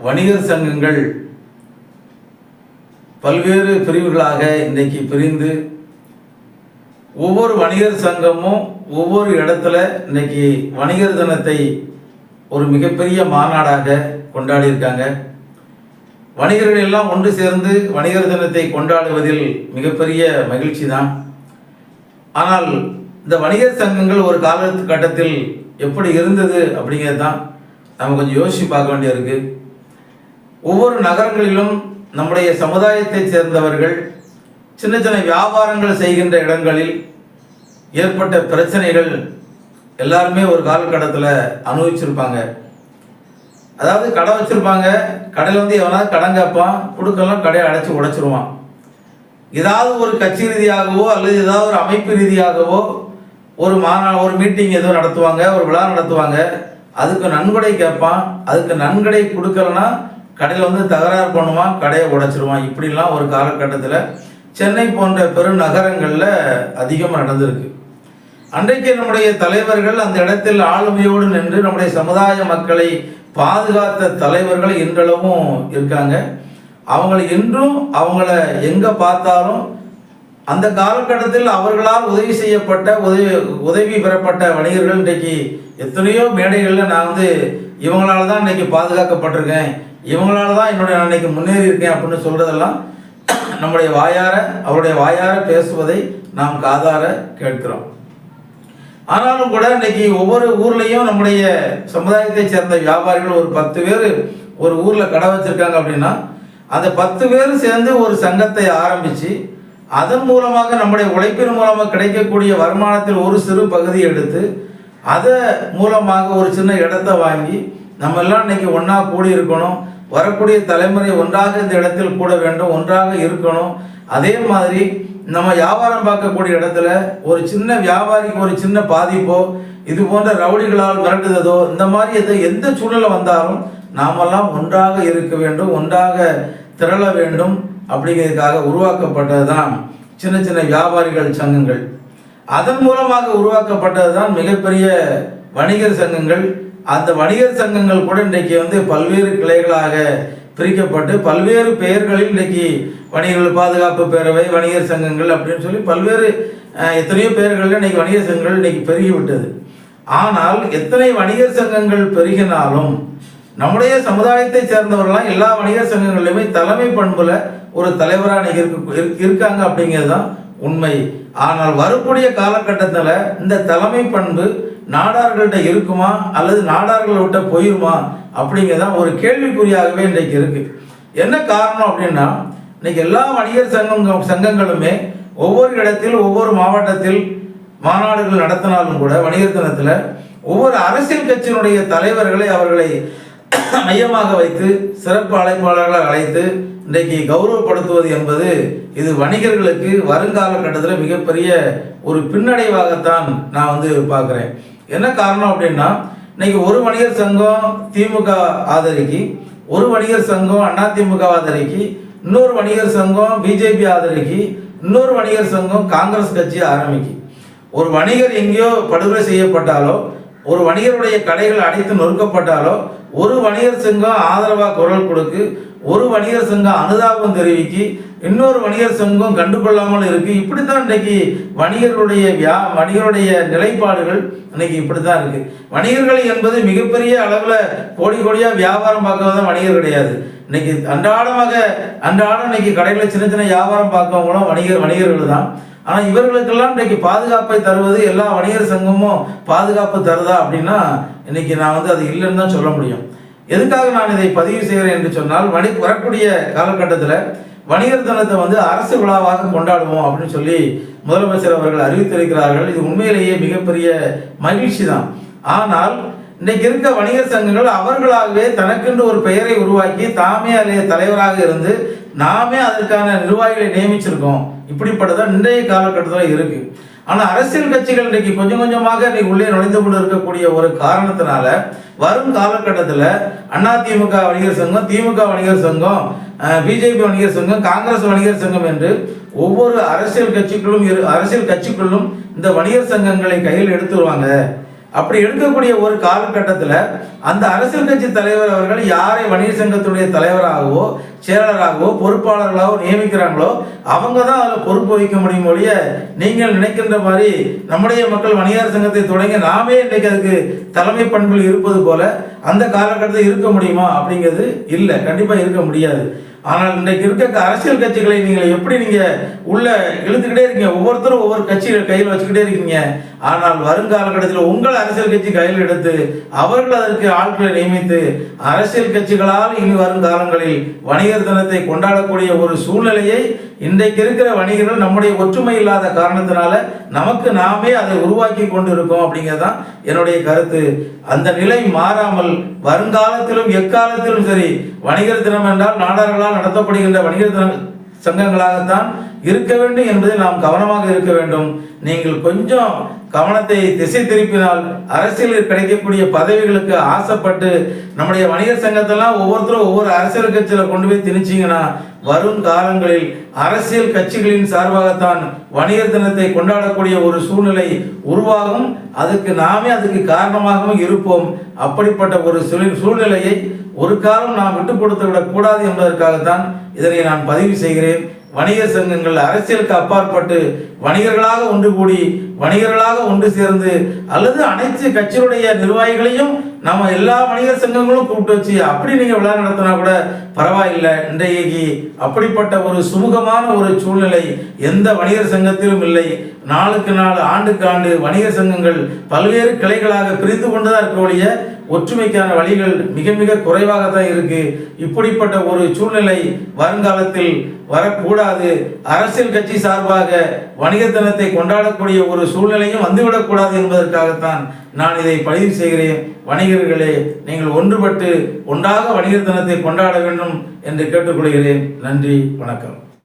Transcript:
வணிகர் சங்கங்கள் பல்வேறு பிரிவுகளாக இன்றைக்கு பிரிந்து ஒவ்வொரு வணிகர் சங்கமும் ஒவ்வொரு இடத்துல இன்றைக்கி வணிகர் தினத்தை ஒரு மிகப்பெரிய மாநாடாக கொண்டாடியிருக்காங்க. வணிகர்கள் எல்லாம் ஒன்று சேர்ந்து வணிகர் தினத்தை கொண்டாடுவதில் மிகப்பெரிய மகிழ்ச்சி தான் ஆனால் இந்த வணிகர் சங்கங்கள் ஒரு காலகட்டத்தில் எப்படி இருந்தது அப்படிங்கிறது தான் நம்ம கொஞ்சம் யோசித்து பார்க்க வேண்டியிருக்கு ஒவ்வொரு நகரங்களிலும் நம்முடைய சமுதாயத்தைச் சேர்ந்தவர்கள் சின்ன சின்ன வியாபாரங்கள் செய்கின்ற இடங்களில் ஏற்பட்ட பிரச்சனைகள் எல்லாருமே ஒரு காலகட்டத்தில் அனுபவிச்சிருப்பாங்க. அதாவது கடை வச்சுருப்பாங்க கடையில் வந்து எவனாவது கடன் கேட்பான் கொடுக்கலாம் கடையை அடைச்சி உடைச்சிருவான். ஏதாவது ஒரு கட்சி ரீதியாகவோ அல்லது ஏதாவது ஒரு அமைப்பு ரீதியாகவோ ஒரு மாநா ஒரு மீட்டிங் எதுவும் நடத்துவாங்க ஒரு விழா நடத்துவாங்க அதுக்கு நன்கொடை கேட்பான் அதுக்கு நன்கொடை கொடுக்கலன்னா கடையில் வந்து தகராறு பண்ணுவான் கடையை உடைச்சிருவான் இப்படிலாம் ஒரு காலகட்டத்தில் சென்னை போன்ற பெருநகரங்களில் அதிகமாக நடந்திருக்கு. அன்றைக்கு நம்முடைய தலைவர்கள் அந்த இடத்தில் ஆளுமையோடு நின்று நம்முடைய சமுதாய மக்களை பாதுகாத்த தலைவர்கள் இன்றளவும் இருக்காங்க. அவங்களை இன்றும் அவங்கள எங்கே பார்த்தாலும் அந்த காலகட்டத்தில் அவர்களால் உதவி செய்யப்பட்ட உதவி உதவி பெறப்பட்ட வணிகர்கள் இன்றைக்கு எத்தனையோ மேடைகளில் நான் வந்து இவங்களால தான் இன்னைக்கு பாதுகாக்கப்பட்டிருக்கேன். இவங்களால தான் என்னுடைய அன்னைக்கு முன்னேறி இருக்கேன் அப்படின்னு சொல்றதெல்லாம் நம்முடைய வாயார அவருடைய வாயார பேசுவதை நாம் காதார கேட்கிறோம். ஆனாலும் கூட இன்னைக்கு ஒவ்வொரு ஊர்லேயும் நம்முடைய சமுதாயத்தை சேர்ந்த வியாபாரிகள் ஒரு பத்து பேர் ஒரு ஊரில் கடை வச்சுருக்காங்க அப்படின்னா அந்த பத்து பேர் சேர்ந்து ஒரு சங்கத்தை ஆரம்பித்து அதன் மூலமாக நம்முடைய உழைப்பின் மூலமாக கிடைக்கக்கூடிய வருமானத்தில் ஒரு சிறு பகுதியை எடுத்து அதை மூலமாக ஒரு சின்ன இடத்த வாங்கி நம்ம எல்லாம் இன்னைக்கு ஒன்றா கூடி இருக்கணும் வரக்கூடிய தலைமுறை ஒன்றாக இந்த இடத்தில் கூட வேண்டும் ஒன்றாக இருக்கணும். அதே மாதிரி நம்ம வியாபாரம் பார்க்கக்கூடிய இடத்துல ஒரு சின்ன வியாபாரிக்கு ஒரு சின்ன பாதிப்போ இது போன்ற ரவுடிகளால் மிரட்டுதோ இந்த மாதிரி எது எந்த சூழ்நிலை வந்தாலும் நாமெல்லாம் ஒன்றாக இருக்க வேண்டும் ஒன்றாக திரள வேண்டும் அப்படிங்கிறதுக்காக உருவாக்கப்பட்டது தான் சின்ன சின்ன வியாபாரிகள் சங்கங்கள். அதன் மூலமாக உருவாக்கப்பட்டது தான் மிகப்பெரிய வணிகர் சங்கங்கள் அந்த வணிகர் சங்கங்கள் கூட இன்றைக்கு வந்து பல்வேறு கிளைகளாக பிரிக்கப்பட்டு பல்வேறு பெயர்களில் இன்றைக்கு வணிகர்கள் பாதுகாப்பு பேரவை வணிகர் சங்கங்கள் அப்படின்னு சொல்லி பல்வேறு எத்தனையோ பெயர்களில் இன்றைக்கி வணிகர் சங்கங்கள் இன்றைக்கி பெருகிவிட்டது. ஆனால் எத்தனை வணிகர் சங்கங்கள் பெருகினாலும் நம்முடைய சமுதாயத்தை சேர்ந்தவர்களாம் எல்லா வணிகர் சங்கங்களிலுமே தலைமை பண்புல ஒரு தலைவராக இன்னைக்கு இருக்காங்க அப்படிங்கிறது தான் உண்மை. ஆனால் வரக்கூடிய காலகட்டத்தில் இந்த தலைமை பண்பு நாடார்கள்ட்ட இருக்குமா? அல்லது நாடார்களை விட்ட போயிருமா? அப்படிங்கிறதான் ஒரு கேள்விக்குறியாகவே இன்றைக்கு இருக்கு. என்ன காரணம் அப்படின்னா இன்னைக்கு எல்லா வணிகர் சங்கம் சங்கங்களுமே ஒவ்வொரு இடத்தில் ஒவ்வொரு மாவட்டத்தில் மாநாடுகள் நடத்தினாலும் கூட வணிகர் தினத்தில் ஒவ்வொரு அரசியல் கட்சியினுடைய தலைவர்களை அவர்களை மையமாக வைத்து சிறப்பு அழைப்பாளர்களை அழைத்து இன்றைக்கு கௌரவப்படுத்துவது என்பது இது வணிகர்களுக்கு வருங்கால கட்டத்தில் மிகப்பெரிய ஒரு பின்னடைவாகத்தான் நான் வந்து பார்க்குறேன். என்ன காரணம் அப்படின்னா இன்னைக்கு ஒரு வணிகர் சங்கம் திமுக ஆதரிக்கு ஒரு வணிகர் சங்கம் அதிமுக ஆதரிக்கு இன்னொரு வணிகர் சங்கம் பிஜேபி ஆதரிக்கு இன்னொரு வணிகர் சங்கம் காங்கிரஸ் கட்சி ஆரம்பிக்கு. ஒரு வணிகர் எங்கேயோ படுகொலை செய்யப்பட்டாலோ ஒரு வணிகருடைய கடைகள் அடைத்து நொறுக்கப்பட்டாலோ ஒரு வணிகர் சங்கம் ஆதரவாக குரல் கொடுக்கு ஒரு வணிகர் சங்கம் அனுதாபம் தெரிவிக்கு இன்னொரு வணிகர் சங்கம் கண்டுகொள்ளாமல் இருக்கு. இப்படித்தான் இன்னைக்கு வணிகர்களுடைய வியா வணிகருடைய நிலைப்பாடுகள் இன்னைக்கு இப்படித்தான் இருக்கு. வணிகர்கள் என்பது மிகப்பெரிய அளவில் கோடி கோடியா வியாபாரம் பார்க்கறதான் வணிகர் கிடையாது. இன்னைக்கு அன்றாடமாக அன்றாடம் இன்னைக்கு கடைகளில் சின்ன சின்ன வியாபாரம் பார்க்கவங்களும் வணிகர் வணிகர்கள் தான் ஆனால் இவர்களுக்கெல்லாம் இன்றைக்கு பாதுகாப்பை தருவது எல்லா வணிகர் சங்கமும் பாதுகாப்பு தருதா அப்படின்னா இன்னைக்கு நான் வந்து அது இல்லைன்னு தான் சொல்ல முடியும். எதுக்காக நான் இதை பதிவு செய்கிறேன் என்று சொன்னால் வணி வரக்கூடிய காலகட்டத்தில் வணிகர் தினத்தை வந்து அரசு விழாவாக கொண்டாடுவோம் அப்படின்னு சொல்லி முதலமைச்சர் அவர்கள் அறிவித்திருக்கிறார்கள். இது உண்மையிலேயே மிகப்பெரிய மகிழ்ச்சி தான் ஆனால் இன்னைக்கு இருக்க வணிகர் சங்கங்கள் அவர்களாகவே தனக்கென்று ஒரு பெயரை உருவாக்கி தாமே அதில் தலைவராக இருந்து நாமே அதற்கான நிர்வாகிகளை நியமிச்சிருக்கோம். இப்படிப்பட்டதான் இன்றைய காலகட்டத்தில் இருக்கு. ஆனால் அரசியல் கட்சிகள் இன்னைக்கு கொஞ்சம் கொஞ்சமாக இன்னைக்கு உள்ளே நுழைந்து கொண்டு இருக்கக்கூடிய ஒரு காரணத்தினால வரும் காலகட்டத்தில் அதிமுக வணிகர் சங்கம் திமுக வணிகர் சங்கம் பிஜேபி வணிகர் சங்கம் காங்கிரஸ் வணிகர் சங்கம் என்று ஒவ்வொரு அரசியல் கட்சிக்குள்ளும் இரு அரசியல் கட்சிக்குள்ளும் இந்த வணிகர் சங்கங்களை கையில் எடுத்துருவாங்க அப்படி எடுக்கக்கூடிய ஒரு காலகட்டத்தில் அந்த அரசியல் கட்சி தலைவர் அவர்கள் யாரை வணிக சங்கத்துடைய தலைவராகவோ செயலராகவோ பொறுப்பாளர்களாகவோ நியமிக்கிறாங்களோ அவங்க தான் அதில் பொறுப்பு வகிக்க முடியும் ஒழிய நீங்கள் நினைக்கின்ற மாதிரி நம்முடைய மக்கள் வணிகர் சங்கத்தை தொடங்கி நாமே இன்றைக்கு அதுக்கு தலைமை பண்பில் இருப்பது போல அந்த காலகட்டத்தில் இருக்க முடியுமா அப்படிங்கிறது இல்லை. கண்டிப்பாக இருக்க முடியாது. ஆனால் இன்றைக்கு இருக்க அரசியல் கட்சிகளை நீங்கள் எப்படி நீங்கள் உள்ள இழுத்துக்கிட்டே இருக்கீங்க? ஒவ்வொருத்தரும் ஒவ்வொரு கட்சிகள் கையில் வச்சுக்கிட்டே இருக்கீங்க. ஆனால் வருங்காலகட்டத்தில் உங்கள் அரசியல் கட்சி கையில் எடுத்து அவர்கள் அதற்கு ஆட்களை நியமித்து அரசியல் கட்சிகளால் இனி வரும் காலங்களில் வணிக வணிகர் தினத்தை கொண்டாடக்கூடிய ஒரு சூழ்நிலையை இன்றைக்கு இருக்கிற வணிகர்கள் நம்முடைய ஒற்றுமை இல்லாத காரணத்தினால நமக்கு நாமே அதை உருவாக்கி கொண்டு இருக்கோம் அப்படிங்கிறதான் என்னுடைய கருத்து. அந்த நிலை மாறாமல் வருங்காலத்திலும் எக்காலத்திலும் சரி வணிகர் தினம் என்றால் நாடார்களால் நடத்தப்படுகின்ற வணிகர் தினம் சங்கங்களாகத்தான் இருக்க வேண்டும் என்பதில் நாம் கவனமாக இருக்க வேண்டும். நீங்கள் கொஞ்சம் கவனத்தை திசை திருப்பினால் அரசியலில் கிடைக்கக்கூடிய பதவிகளுக்கு ஆசைப்பட்டு நம்முடைய வணிகர் சங்கத்தெல்லாம் ஒவ்வொருத்தரும் ஒவ்வொரு அரசியல் கட்சியில் கொண்டு போய் திணிச்சிங்கன்னா வரும் காலங்களில் அரசியல் கட்சிகளின் சார்பாகத்தான் வணிகர் தினத்தை கொண்டாடக்கூடிய ஒரு சூழ்நிலை உருவாகும். அதுக்கு நாமே அதுக்கு காரணமாகவும் இருப்போம். அப்படிப்பட்ட ஒரு சூழ்- சூழ்நிலையை ஒரு காலம் நாம் விட்டு கொடுத்து விடக்கூடாது என்பதற்காகத்தான் இதனை நான் பதிவு செய்கிறேன். வணிகர் சங்கங்கள் அரசியலுக்கு அப்பாற்பட்டு வணிகர்களாக ஒன்று கூடி வணிகர்களாக ஒன்று சேர்ந்து அல்லது அனைத்து கட்சியுடைய நிர்வாகிகளையும் நம்ம எல்லா வணிகர் சங்கங்களும் கூப்பிட்டு வச்சு அப்படி நீங்கள் விழா நடத்தினா கூட பரவாயில்லை இன்றைக்கு அப்படிப்பட்ட ஒரு சுமூகமான ஒரு சூழ்நிலை எந்த வணிகர் சங்கத்திலும் இல்லை. நாளுக்கு நாள் ஆண்டுக்கு ஆண்டு வணிகர் சங்கங்கள் பல்வேறு கிளைகளாக பிரிந்து கொண்டுதான் இருக்கக்கூடிய ஒற்றுமைக்கான வழிகள் மிக மிக குறைவாக தான் இருக்கு. இப்படிப்பட்ட ஒரு சூழ்நிலை வருங்காலத்தில் வரக்கூடாது. அரசியல் கட்சி சார்பாக வணிக தினத்தை கொண்டாடக்கூடிய ஒரு சூழ்நிலையும் வந்துவிடக்கூடாது என்பதற்காகத்தான் நான் இதை பதிவு செய்கிறேன். வணிகர்களே நீங்கள் ஒன்றுபட்டு ஒன்றாக வணிகர் தினத்தை கொண்டாட வேண்டும் என்று கேட்டுக்கொள்கிறேன். நன்றி வணக்கம்.